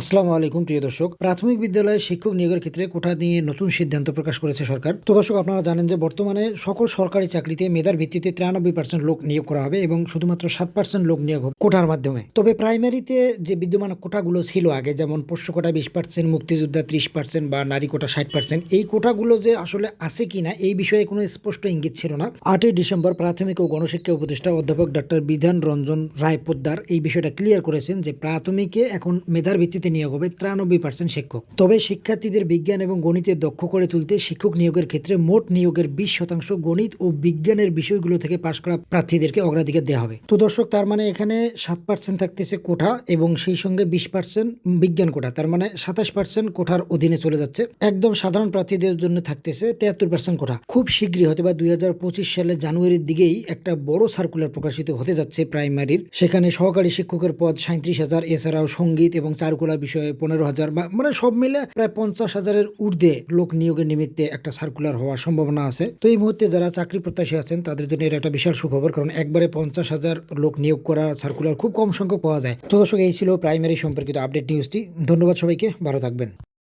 আসসালামু আলাইকুম, প্রিয় দর্শক। প্রাথমিক বিদ্যালয়ে শিক্ষক নিয়োগের ক্ষেত্রে কোটা নিয়ে নতুন সিদ্ধান্ত প্রকাশ করেছে সরকার। তো দর্শক, আপনারা জানেন যে বর্তমানে সকল সরকারি চাকরিতে মেধার ভিত্তিতে তিরানব্বই পার্সেন্ট লোক নিয়োগ করা হবে এবং শুধুমাত্র সাত পার্সেন্ট লোক নিয়োগ হবে কোটার মাধ্যমে। তবে প্রাইমারিতে যে বিদ্যমান কোটাগুলো ছিল আগে, যেমন পোষ্য কোটা বিশ পার্সেন্ট মুক্তিযোদ্ধা ত্রিশ পার্সেন্ট বা নারী কোটা ষাট পার্সেন্ট এই কোটাগুলো যে আসলে আছে কিনা এই বিষয়ে কোনো স্পষ্ট ইঙ্গিত ছিল না। আটই ডিসেম্বর প্রাথমিক ও গণশিক্ষা উপদেষ্টা অধ্যাপক ডক্টর বিধান রঞ্জন রায় পোদ্দার এই বিষয়টা ক্লিয়ার করেছেন যে প্রাথমিকে এখন মেধার ভিত্তিতে নিয়োগ হবে তিরানব্বই পার্সেন্ট শিক্ষক। তবে শিক্ষার্থীদের বিজ্ঞান এবং গণিতে দক্ষ করে তুলতে শিক্ষক নিয়োগের ক্ষেত্রে মোট নিয়োগের বিশ শতাংশ গণিত ও বিজ্ঞানের বিষয়গুলো থেকে পাশ করা প্রার্থীদেরকে অগ্রাধিকার দেওয়া হবে। তো দর্শক, তার মানে এখানে সাত পার্সেন্ট থাকতেছে কোঠা এবং সেই সঙ্গে বিশ পার্সেন্ট বিজ্ঞান কোটা তার মানে সাতাশ পার্সেন্ট কোঠার অধীনে চলে যাচ্ছে। একদম সাধারণ প্রার্থীদের জন্য থাকতেছে তেহাত্তর পার্সেন্ট কোঠা। খুব শীঘ্রই হয়তো বা দুই সালের জানুয়ারির দিকেই একটা বড় সার্কুলার প্রকাশিত হতে যাচ্ছে প্রাইমারির সেখানে সহকারী শিক্ষকের পদ সাঁত্রিশ হাজার, এছাড়াও সংগীত এবং চারুকলা বিষয়ে পনেরো হাজার মানে সব মিলে প্রায় পঞ্চাশ হাজারের ঊর্ধ্বে লোক নিয়োগের নিমিত্তে একটা সার্কুলার হওয়ার সম্ভাবনা আছে। তো এই মুহূর্তে যারা চাকরি প্রত্যাশী আছেন, তাদের জন্য এটা একটা বিশাল সুখবর, কারণ একবারে পঞ্চাশ হাজার লোক নিয়োগ করা সার্কুলার খুব কম সংখ্যক পাওয়া যায়। তো দর্শক, এই ছিল প্রাইমারি সম্পর্কিত আপডেট নিউজটি ধন্যবাদ সবাইকে, ভালো থাকবেন।